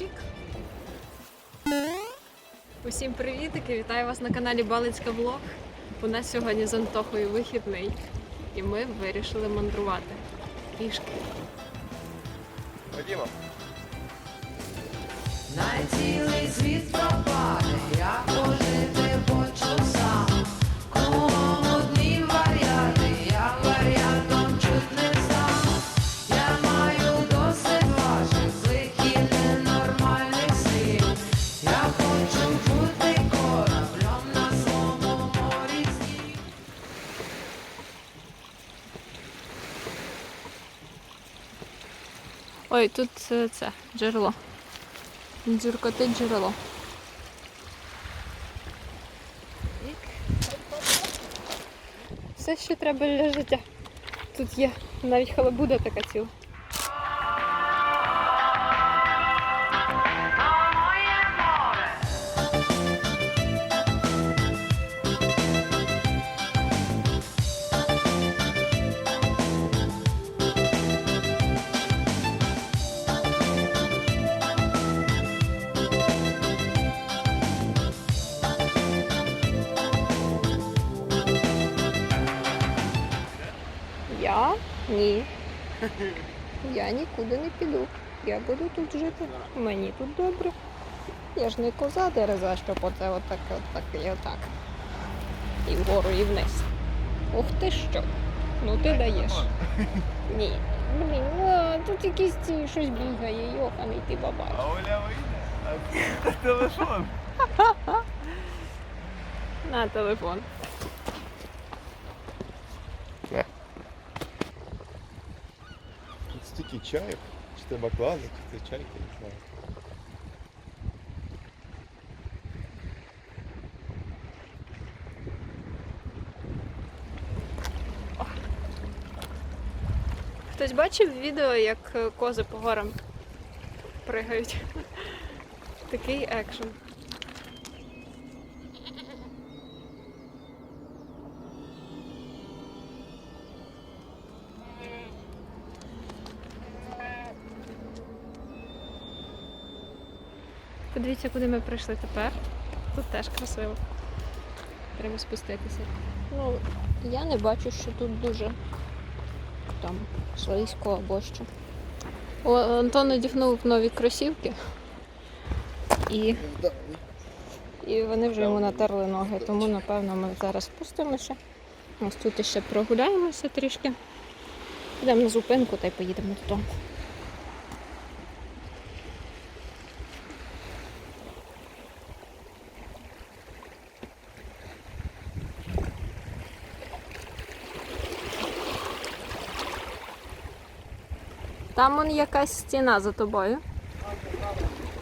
Чик. Усім привітики! Вітаю вас на каналі Балицька Влог. У нас сьогодні з Антохою вихідний, і ми вирішили мандрувати пішки. Ходімо. На цілий світ Ой, тут е, це джерело. Дзюркотить джерело. Все, що треба для життя. Тут є навіть халабуда така ціла. Ні. Я нікуди не піду. Я буду тут жити. Мені тут добре. Я ж не коза дереза, щоб оце отак, отак і отак. І вгору, і вниз. Ух ти що? Ну ти даєш. Ні. Блін, а, тут якісь ці щось бігає, йоханий ти бабай. А Оля вийде? А телефон. На телефон. Тут стільки. Чи це баклажа, чи це чайки, не знаю. Хтось бачив відео, як кози по горам пригають? Такий екшен. Подивіться, куди ми прийшли тепер. Тут теж красиво. Треба спуститися. Ну, я не бачу, що тут дуже там слизько або що. О, Антон надягнув нові кросівки. І, і вони вже йому натерли ноги, тому напевно ми зараз спустимося. Ось тут ще прогуляємося трішки. Підемо на зупинку та й поїдемо додому. Там он якась стіна за тобою.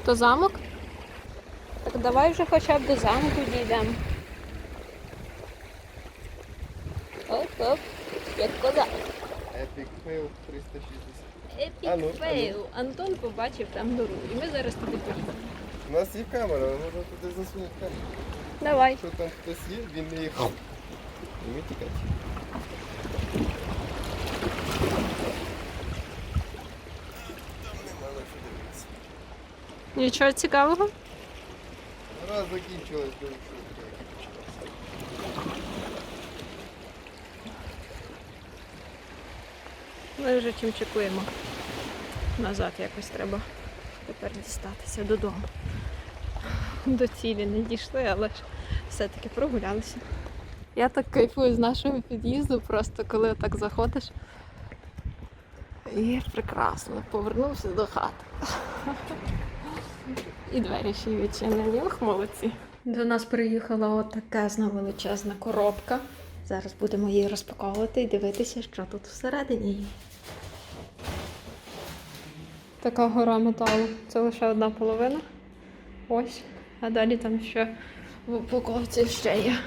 То замок? Так давай вже хоча б до замку дійдемо. Оп-оп, як коза. Epic Fail 360. Епік фейл. Антон побачив там дорогу. І ми зараз туди поїдемо. У нас є камера, можемо туди засунути камеру. Давай. Якщо там хтось є, він не їх. І ми тікати. Там нема на що дивитися. Нічого цікавого? Раз закінчилось, то все. Ми вже чим чекуємо. Назад якось треба тепер дістатися додому. До цілі не дійшли, але ж все-таки прогулялися. Я так кайфую з нашого під'їзду, просто коли так заходиш. І прекрасно, повернувся до хати. І двері ще й відчинені. Ох, молодці. До нас приїхала отака величезна коробка. Зараз будемо її розпаковувати і дивитися, що тут всередині є. Така гора металу. Це лише одна половина. Ось. А далі там ще в упаковці ще є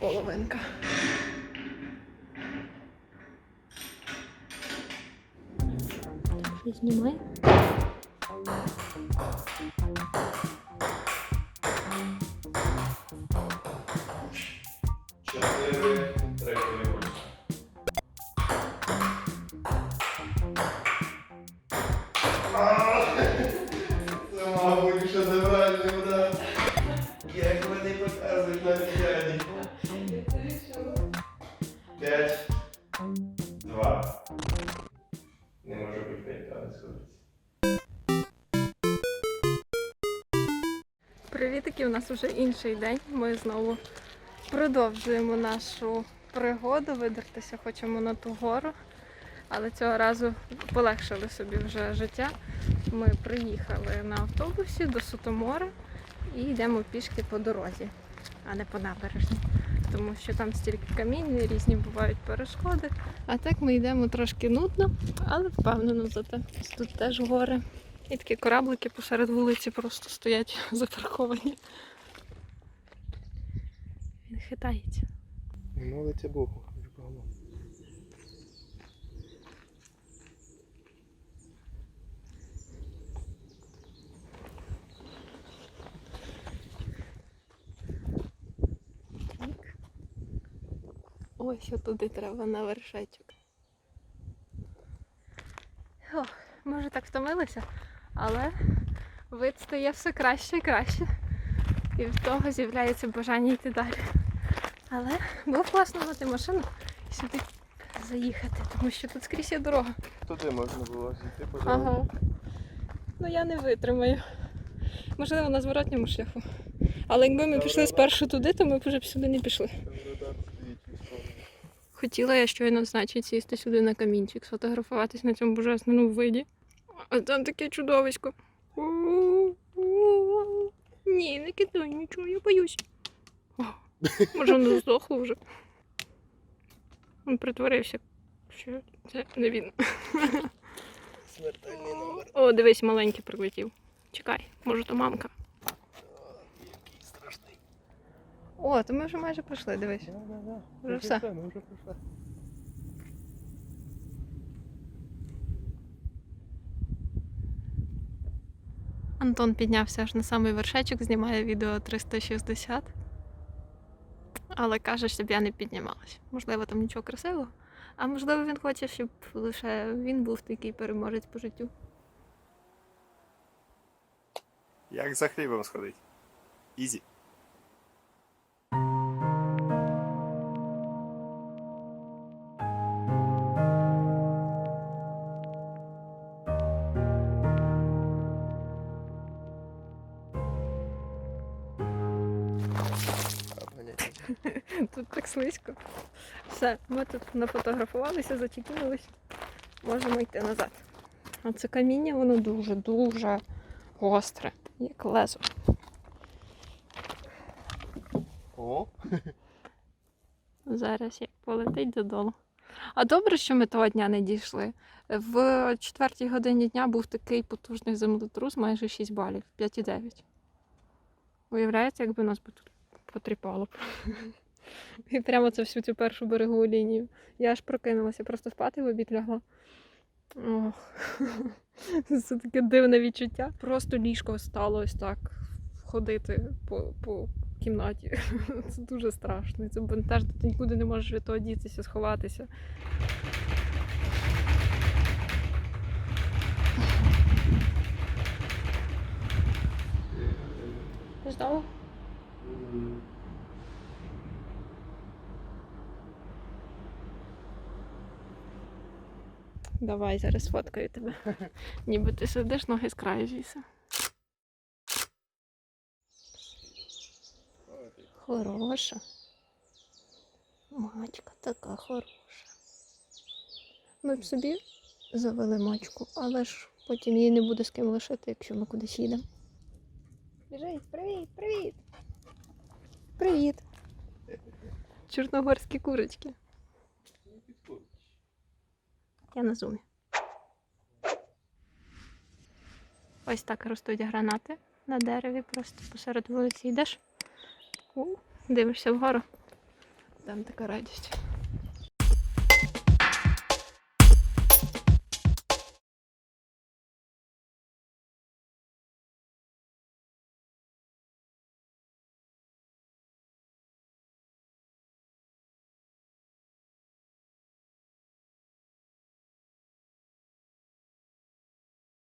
половинка. Що знімає? Такий у нас вже інший день. Ми знову продовжуємо нашу пригоду. Видертися хочемо на ту гору. Але цього разу полегшили собі вже життя. Ми приїхали на автобусі до Сутомора і йдемо пішки по дорозі, а не по набережні. Тому що там стільки камінь, різні бувають перешкоди. А так ми йдемо трошки нудно, але впевнено зате. Тут теж гори. І такі кораблики посеред вулиці просто стоять запарковані. Він хитається. Молиться Богу. любому. Ось туди треба на вершечок. Ох, ми вже так втомилися, але вид стає все краще і краще. І в того з'являється бажання йти далі. Але було класно мати машину і сюди заїхати, тому що тут скрізь є дорога. Туди можна було зійти по Ага. Ну я не витримаю. Можливо, на зворотньому шляху. Але якби ми пішли спершу туди, то ми б вже б сюди не пішли. Хотіла я щойно, значить, сісти сюди на камінчик, сфотографуватись на цьому божественному виді. А там таке чудовисько. Ні, не кидай нічого, я боюсь. О, Може, воно здохло вже. Він притворився, що це не він. Смертельний номер. О, дивись, маленький прилетів. Чекай, може, то мамка. Який страшний. О, то ми вже майже пройшли, дивись. Да, да, да. Вже все. Ми вже прийшли. Антон піднявся аж на самий вершечок, знімає відео 360. Але каже, щоб я не піднімалась. Можливо, там нічого красивого. А можливо, він хоче, щоб лише він був такий переможець по життю. Як за хлібом сходить? Ізі. Тут так слизько. Все, ми тут нафотографувалися, зачекінулись. Можемо йти назад. А це каміння, воно дуже-дуже гостре, як лезо. О, Зараз як полетить додолу. А добре, що ми того дня не дійшли. В четвертій годині дня був такий потужний землетрус, майже 6 балів, 5,9. Уявляєте, якби нас би тут потріпало. І прямо це всю цю першу берегову лінію. Я аж прокинулася, просто спати в обід лягла. Ох. Це таке дивне відчуття. Просто ліжко стало ось так ходити по, по кімнаті. Це дуже страшно. Це бентежно, ти нікуди не можеш від того дітися, сховатися. Знову? Давай, зараз фоткаю тебе. Ніби ти сидиш, ноги з краю звіси. Хороша. Мачка така хороша. Ми б собі завели мачку, але ж потім її не буде з ким лишити, якщо ми кудись їдемо. Біжить, привіт, привіт. Привіт. Чорногорські курочки. Я на зумі. Ось так ростуть гранати на дереві, просто посеред вулиці йдеш. Дивишся вгору. Там така радість.